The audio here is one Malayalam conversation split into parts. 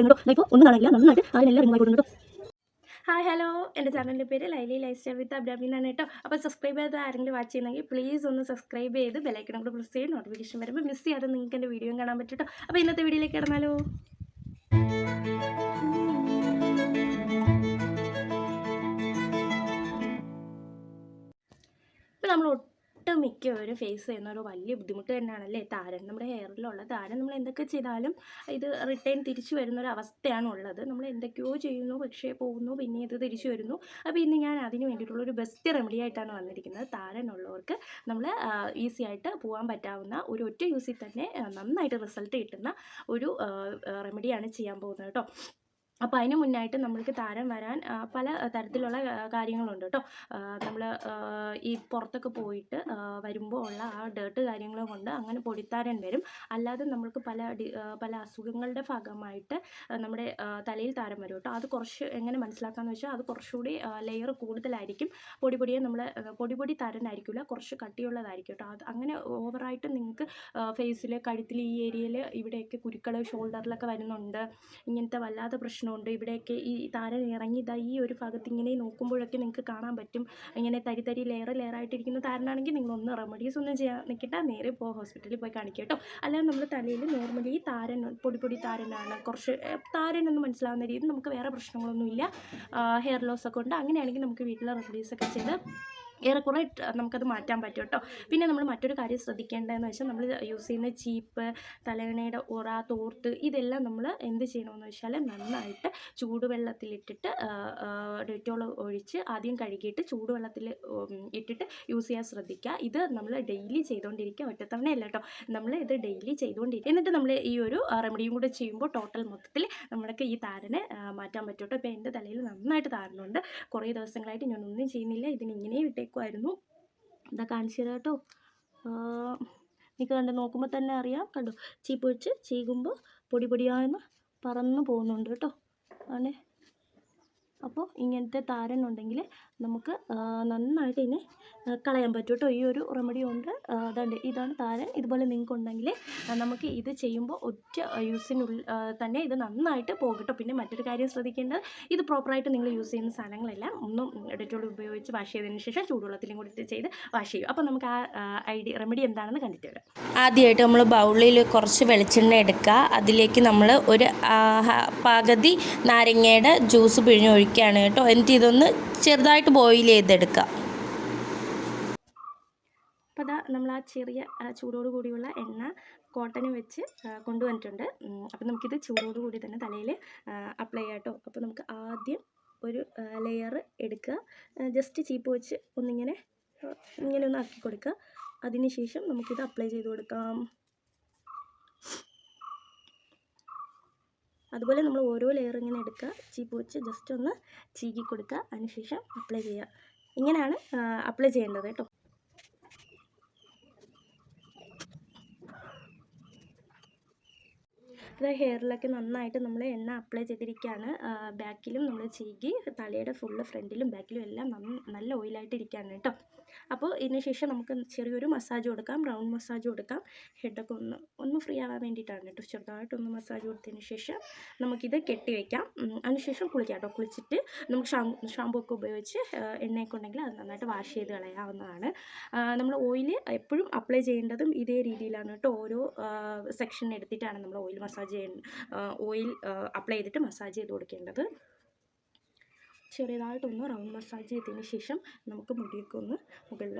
വരുന്നുണ്ടോ ഇപ്പോൾ ഒന്നും കാണില്ല നന്നായിട്ട് അതിനെല്ലാം റിമൂവ് ആയി കൊടുക്കുന്നുണ്ടോ ഹായ് ഹലോ. എന്റെ ചാനലിന്റെ പേര് ലൈലി ലൈഫ് സ്റ്റൈൽ വിത്ത് അബ്രാമി എന്നാണ് കേട്ടോ. അപ്പോൾ സബ്സ്ക്രൈബ് ചെയ്ത് ആരെങ്കിലും വാച്ച് ചെയ്യുന്നെങ്കിൽ പ്ലീസ് ഒന്ന് സബ്സ്ക്രൈബ് ചെയ്ത് ബെലൈക്കണം കൂടെ പ്രസ് ചെയ്ത് നോട്ടിഫിക്കേഷൻ വരുമ്പോൾ മിസ് ചെയ്യാതെ നിങ്ങൾക്ക് എന്റെ വീഡിയോ കാണാൻ പറ്റും കേട്ടോ. അപ്പോൾ ഇന്നത്തെ വീഡിയോയിലേക്ക് കിടന്നാലോ? നമ്മൾ മിക്കവരും ഫേസ് ചെയ്യുന്ന ഒരു വലിയ ബുദ്ധിമുട്ട് തന്നെയാണല്ലേ? താരൻ നമ്മുടെ ഹെയറിലുള്ള താരൻ നമ്മൾ എന്തൊക്കെ ചെയ്താലും ഇത് റിട്ടേൺ തിരിച്ചു വരുന്ന ഒരു അവസ്ഥയാണ് ഉള്ളത്. നമ്മൾ എന്തൊക്കെയോ ചെയ്യുന്നു പക്ഷേ പോകുന്നു പിന്നെ ഇത് തിരിച്ചു വരുന്നു. അപ്പോൾ ഇന്ന് ഞാൻ അതിന് വേണ്ടിയിട്ടുള്ള ഒരു ബെസ്റ്റ് റെമഡി ആയിട്ടാണ് വന്നിരിക്കുന്നത്. താരനുള്ളവർക്ക് നമ്മൾ ഈസി ആയിട്ട് പോകാൻ പറ്റാവുന്ന ഒരു ഒറ്റ യൂസിൽ തന്നെ നന്നായിട്ട് റിസൾട്ട് കിട്ടുന്ന ഒരു റെമഡിയാണ് ചെയ്യാൻ പോകുന്നത് കേട്ടോ. അപ്പോൾ അതിന് മുന്നായിട്ട് നമ്മൾക്ക് താരം വരാൻ പല തരത്തിലുള്ള കാര്യങ്ങളുണ്ട് കേട്ടോ. നമ്മൾ ഈ പുറത്തൊക്കെ പോയിട്ട് വരുമ്പോൾ ഉള്ള ആ ഡേർട്ട് കാര്യങ്ങൾ കൊണ്ട് അങ്ങനെ പൊടിത്താരൻ വരും. അല്ലാതെ നമ്മൾക്ക് പല പല അസുഖങ്ങളുടെ ഭാഗമായിട്ട് നമ്മുടെ തലയിൽ താരം വരും കേട്ടോ. അത് കുറച്ച് എങ്ങനെ മനസ്സിലാക്കാമെന്ന് വെച്ചാൽ അത് കുറച്ചുകൂടി ലെയർ കൂടുതലായിരിക്കും. പൊടി പൊടിയെ നമ്മൾ പൊടി പൊടി താരനായിരിക്കില്ല കുറച്ച് കട്ടിയുള്ളതായിരിക്കും കേട്ടോ. അത് അങ്ങനെ ഓവറായിട്ട് നിങ്ങൾക്ക് ഫേസിൽ കഴുത്തിൽ ഈ ഏരിയയിൽ ഇവിടെയൊക്കെ കുരുക്കൾ ഷോൾഡറിലൊക്കെ വരുന്നുണ്ട്. ഇങ്ങനത്തെ വല്ലാത്ത പ്രശ്നമുണ്ട് ഇവിടെയൊക്കെ ഈ ഇറങ്ങി ദാ ഈ ഒരു ഭാഗത്ത് ഇങ്ങനെ നോക്കുമ്പോഴൊക്കെ നിങ്ങൾക്ക് കാണാൻ പറ്റും. ഇങ്ങനെ തരി തരി ലെയർ ആയിട്ടിരിക്കുന്ന താരനാണെങ്കിൽ നിങ്ങളൊന്ന് റെമഡീസ് ഒന്നും ചെയ്യാൻ നിൽക്കട്ടെ നേരെ പോ ഹോസ്പിറ്റലിൽ പോയി കാണിക്കുക കേട്ടോ. അല്ലാതെ നമ്മൾ തലയിൽ നോർമലി താരൻ പൊടി പൊടി താരനാണ്. കുറച്ച് എന്ന് മനസ്സിലാവുന്ന രീതിയിൽ നമുക്ക് വേറെ പ്രശ്നങ്ങളൊന്നുമില്ല. ഹെയർ ലോസ് ഒക്കെ ഉണ്ട്. അങ്ങനെയാണെങ്കിൽ നമുക്ക് വീട്ടിലെ റെമഡീസ് ഒക്കെ ചെയ്ത് ഏറെക്കുറെ നമുക്കത് മാറ്റാൻ പറ്റും കേട്ടോ. പിന്നെ നമ്മൾ മറ്റൊരു കാര്യം ശ്രദ്ധിക്കേണ്ടതെന്ന് വെച്ചാൽ നമ്മൾ യൂസ് ചെയ്യുന്ന ചീപ്പ് തലയണയുടെ ഉറ തോർത്ത് ഇതെല്ലാം നമ്മൾ എന്ത് ചെയ്യണമെന്ന് വെച്ചാൽ നന്നായിട്ട് ചൂടുവെള്ളത്തിലിട്ടിട്ട് ഡെറ്റോൾ ഒഴിച്ച് ആദ്യം കഴുകിയിട്ട് ചൂടുവെള്ളത്തിൽ ഇട്ടിട്ട് യൂസ് ചെയ്യാൻ ശ്രദ്ധിക്കുക. ഇത് നമ്മൾ ഡെയിലി ചെയ്തുകൊണ്ടിരിക്കുക ഒറ്റത്തവണയല്ല കേട്ടോ. നമ്മൾ ഇത് ഡെയിലി ചെയ്തുകൊണ്ടിരിക്കുക. എന്നിട്ട് നമ്മൾ ഈ ഒരു റെമഡിയും കൂടെ ചെയ്യുമ്പോൾ ടോട്ടൽ മൊത്തത്തിൽ നമ്മൾക്ക് ഈ താരനെ മാറ്റാൻ പറ്റും കേട്ടോ. ഇപ്പോൾ എന്റെ തലയിൽ നന്നായിട്ട് താരനുണ്ട്. കുറേ ദിവസങ്ങളായിട്ട് ഞാനൊന്നും ചെയ്യുന്നില്ല. ഇതിന് ഇങ്ങനെ വിട്ടേക്കുമായിരുന്നു ഇതാ കാണിച്ചു തരാം കേട്ടോ നിങ്ങൾക്ക് കണ്ട് നോക്കുമ്പോൾ തന്നെ അറിയാം. കണ്ടോ ചീപ്പ് വെച്ച് ചീകുമ്പോൾ പൊടി പൊടിയാന്ന് പറന്ന് പോകുന്നുണ്ട് കേട്ടോ. ആണേ. അപ്പോൾ ഇങ്ങനത്തെ താരനുണ്ടെങ്കിൽ നമുക്ക് നന്നായിട്ട് ഇതിനെ കളയാൻ പറ്റും കേട്ടോ ഈ ഒരു റെമഡി കൊണ്ട് അതുണ്ട് ഇതാണ് താരൻ ഇതുപോലെ നിങ്ങൾക്ക് ഉണ്ടെങ്കിൽ നമുക്ക് ഇത് ചെയ്യുമ്പോൾ ഒറ്റ യൂസിനുള്ള തന്നെ ഇത് നന്നായിട്ട് പോകും കേട്ടോ പിന്നെ മറ്റൊരു കാര്യം ശ്രദ്ധിക്കേണ്ടത് ഇത് പ്രോപ്പറായിട്ട് നിങ്ങൾ യൂസ് ചെയ്യുന്ന സാധനങ്ങളെല്ലാം ഒന്നും ഡെറ്റോൾ ഉപയോഗിച്ച് വാഷ് ചെയ്തതിന് ശേഷം ചൂടുവെള്ളത്തിലും കൂടി ചെയ്ത് വാഷ് ചെയ്യും. അപ്പോൾ നമുക്ക് ആ ഐഡിയ റെമഡി എന്താണെന്ന് കണ്ടിട്ട് വരാം. ആദ്യമായിട്ട് നമ്മൾ ബൗളിൽ കുറച്ച് വെളിച്ചെണ്ണ എടുക്കുക. അതിലേക്ക് നമ്മൾ ഒരു പകുതി നാരങ്ങയുടെ ജ്യൂസ് പിഴിഞ്ഞൊഴിക്കുകയാണ് കേട്ടോ. എന്നിട്ട് ഇതൊന്ന് ചെറുതായിട്ട് ബോയിൽ ചെയ്തെടുക്കുക. അപ്പോൾ ഇതാ നമ്മൾ ആ ചെറിയ ചൂടോട് കൂടിയുള്ള എണ്ണ കോട്ടന് വെച്ച് കൊണ്ടുവന്നിട്ടുണ്ട്. അപ്പോൾ നമുക്കിത് ചൂടോട് കൂടി തന്നെ തലയിൽ അപ്ലൈ ചെയ്യാം അപ്പോൾ നമുക്ക് ആദ്യം ഒരു ലെയർ എടുക്കുക. ജസ്റ്റ് ചീപ്പ് വെച്ച് ഒന്നിങ്ങനെ ഇങ്ങനെ ഒന്ന് ആക്കി കൊടുക്കുക. അതിന് ശേഷം നമുക്കിത് അപ്ലൈ ചെയ്ത് കൊടുക്കാം. അതുപോലെ നമ്മൾ ഓരോ ലെയർ ഇങ്ങനെ എടുക്കുക. ചീപ്പ് വെച്ച് ജസ്റ്റ് ഒന്ന് ചീകി കൊടുക്കുക. അതിനുശേഷം അപ്ലൈ ചെയ്യുക. ഇങ്ങനെയാണ് അപ്ലൈ ചെയ്യേണ്ടത് കേട്ടോ. അത് ഹെയറിലൊക്കെ നന്നായിട്ട് നമ്മൾ എണ്ണ അപ്ലൈ ചെയ്തിരിക്കുകയാണ്. ബാക്കിലും നമ്മൾ ചീകി തലയുടെ ഫുള്ള് ഫ്രണ്ടിലും ബാക്കിലും എല്ലാം നല്ല ഓയിലായിട്ട് ഇരിക്കുകയാണ് കേട്ടോ. അപ്പോൾ ഇതിന് ശേഷം നമുക്ക് ചെറിയൊരു മസാജ് കൊടുക്കാം റൗണ്ട് മസാജ് കൊടുക്കാം. ഹെഡൊക്കെ ഒന്ന് ഒന്ന് ഫ്രീ ആവാൻ വേണ്ടിയിട്ടാണ് കേട്ടോ. ചെറുതായിട്ടൊന്ന് മസാജ് കൊടുത്തതിന് ശേഷം നമുക്കിത് കെട്ടി വയ്ക്കാം ഉം, അതിനുശേഷം കുളിക്കാം കേട്ടോ. കുളിച്ചിട്ട് നമുക്ക് ഷാമ്പു ഷാമ്പൂ ഒക്കെ ഉപയോഗിച്ച് എണ്ണയൊക്കെ ഉണ്ടെങ്കിൽ അത് നന്നായിട്ട് വാഷ് ചെയ്ത് കളയാവുന്നതാണ്. നമ്മൾ ഓയിൽ എപ്പോഴും അപ്ലൈ ചെയ്യേണ്ടതും ഇതേ രീതിയിലാണ് കേട്ടോ. ഓരോ സെക്ഷൻ എടുത്തിട്ടാണ് നമ്മൾ ഓയിൽ മസാജ് ചെയ്യേണ്ട ഓയിൽ അപ്ലൈ ചെയ്തിട്ട് മസാജ് ചെയ്ത് കൊടുക്കേണ്ടത്. ചെറിയതായിട്ടൊന്ന് റൗണ്ട് മസാജ് ചെയ്തതിന് ശേഷം നമുക്ക് മുടിയൊക്കെ ഒന്ന് മുകളിൽ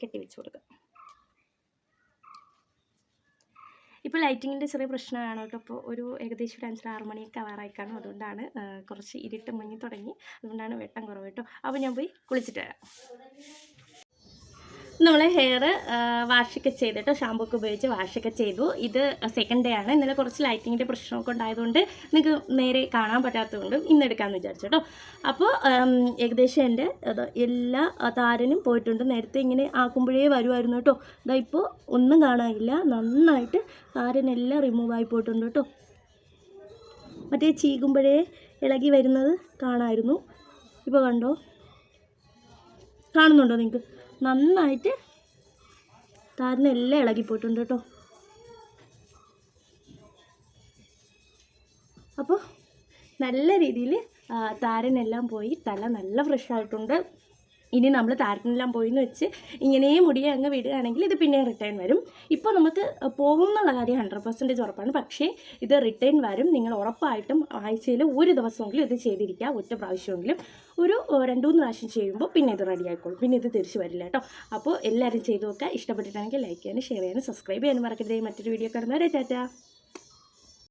കെട്ടിവെച്ച് കൊടുക്കാം. ഇപ്പോൾ ലൈറ്റിങ്ങിന്റെ ചെറിയ പ്രശ്നമാണ് കേട്ടോ. അപ്പോൾ ഒരു ഏകദേശം ഒരു അഞ്ചര ആറ് മണിയൊക്കെ കാണും അതുകൊണ്ടാണ് കുറച്ച് ഇരുട്ട് മുങ്ങി തുടങ്ങി. അതുകൊണ്ടാണ് വെട്ടം കുറവ് കേട്ടോ. അപ്പോൾ ഞാൻ പോയി കുളിച്ചിട്ട് വരാം. നമ്മൾ ഹെയർ വാഷൊക്കെ ചെയ്തിട്ട് ഷാമ്പൂ ഒക്കെ ഉപയോഗിച്ച് വാഷൊക്കെ ചെയ്തു. ഇത് സെക്കൻഡ് ഡേ ആണ്. ഇന്നലെ കുറച്ച് ലൈറ്റിങ്ങിന്റെ പ്രശ്നമൊക്കെ ഉണ്ടായതുകൊണ്ട് നിങ്ങൾക്ക് നേരെ കാണാൻ പറ്റാത്തതുകൊണ്ട് ഇന്ന് എടുക്കാമെന്ന് വിചാരിച്ചു കേട്ടോ അപ്പോൾ ഏകദേശം എന്റെ എല്ലാ താരനും പോയിട്ടുണ്ട്. നേരത്തെ ഇങ്ങനെ ആക്കുമ്പോഴേ വരുമായിരുന്നു കേട്ടോ ഇതാ ഇപ്പോൾ ഒന്നും കാണാനില്ല. നന്നായിട്ട് താരനെല്ലാം ആയി പോയിട്ടുണ്ട് കേട്ടോ മറ്റേ ചീകുമ്പോഴേ ഇളകി വരുന്നത് കാണായിരുന്നു. ഇപ്പോൾ കണ്ടോ? കാണുന്നുണ്ടോ നിങ്ങൾക്ക് നന്നായിട്ട് താരനെല്ലാം ഇളകിപ്പോയിട്ടുണ്ട് കേട്ടോ. അപ്പോൾ നല്ല രീതിയിൽ താരനെല്ലാം പോയി തല നല്ല ഫ്രഷ് ആയിട്ടുണ്ട്. ഇനി നമ്മൾ താരത്തിനെല്ലാം പോയി എന്ന് വെച്ച് ഇങ്ങനെ മുടിയെ അങ്ങ് വിടുകയാണെങ്കിൽ ഇത് പിന്നെ റിട്ടേൺ വരും. ഇപ്പോൾ നമുക്ക് പോകും എന്നുള്ള കാര്യം ഹൺഡ്രഡ് പെർസെന്റേജ് ഉറപ്പാണ്. പക്ഷേ ഇത് റിട്ടേൺ വരും. നിങ്ങൾ ഉറപ്പായിട്ടും ആഴ്ചയിൽ ഒരു ദിവസമെങ്കിലും ഇത് ചെയ്തിരിക്കുക. ഒറ്റ പ്രാവശ്യമെങ്കിലും ഒരു രണ്ടു രണ്ട് മൂന്ന് പ്രാവശ്യം ചെയ്യുമ്പോൾ പിന്നെ ഇത് റെഡി ആയിക്കോളും. പിന്നെ ഇത് തിരിച്ചു വരില്ല കേട്ടോ. അപ്പോൾ എല്ലാവരും ചെയ്തു നോക്കുക. ഇഷ്ടപ്പെട്ടിട്ടാണെങ്കിൽ ലൈക്ക് ചെയ്യാനും ഷെയർ ചെയ്യാനും സബ്സ്ക്രൈബ് ചെയ്യാനും മറക്കരുത്. മറ്റൊരു വീഡിയോ കാണുന്നവരെ ടാറ്റ.